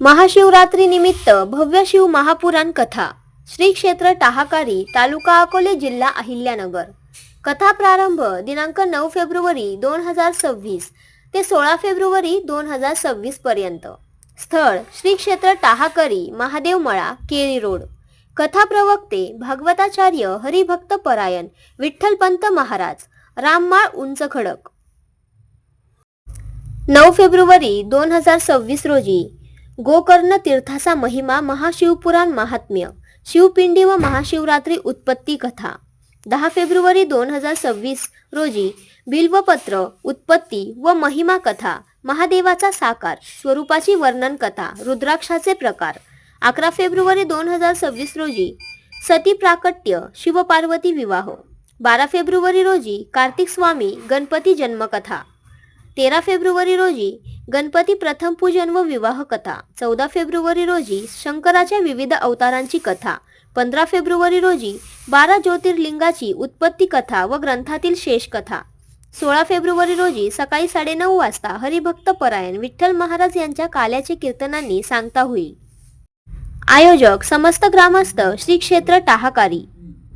महाशिवरात्री निमित्त भव्य शिव महापुराण कथा. श्री क्षेत्र टाहाकारी तालुका अकोले जिल्हा अहिल्यानगर. कथा प्रारंभ दिनांक नऊ फेब्रुवारी दोन हजार सव्वीस ते सोळा फेब्रुवारी दोन हजार सव्वीस पर्यंत. स्थळ श्री क्षेत्र टाहाकरी महादेव मळा केरी रोड. कथा प्रवक्ते भागवताचार्य हरिभक्त परायण विठ्ठलपंत महाराज राममाळ उंच खडक. नऊ फेब्रुवारी दोन हजार सव्वीस रोजी गोकर्ण तीर्थाचा महिमा महाशिवपुराण महात्म्य. शिवपिंडी व महाशिवरात्री उत्पत्ती कथा. दहा फेब्रुवारी दोन हजार सव्वीस रोजी बिल्वपत्र उत्पत्ती व महिमा कथा महादेवाचा साकार स्वरूपाची वर्णन कथा रुद्राक्षाचे प्रकार. अकरा फेब्रुवारी दोन हजार सव्वीस रोजी सती प्राकट्य शिवपार्वती विवाह. बारा फेब्रुवारी रोजी कार्तिक स्वामी गणपती जन्मकथा. तेरा फेब्रुवारी रोजी गणपती प्रथम पूजन व विवाह कथा. चौदा फेब्रुवारी रोजी शंकराच्या विविध अवतारांची कथा. पंधरा फेब्रुवारी रोजी बारा ज्योतिर्लिंगाची उत्पत्ती कथा व ग्रंथातील शेष कथा. सोळा फेब्रुवारी रोजी सकाळी साडेनऊ वाजता हरिभक्त परायण विठ्ठल महाराज यांच्या काल्याचे कीर्तनांनी सांगता होईल आयोजक समस्त ग्रामस्थ श्री क्षेत्र टाहाकारी.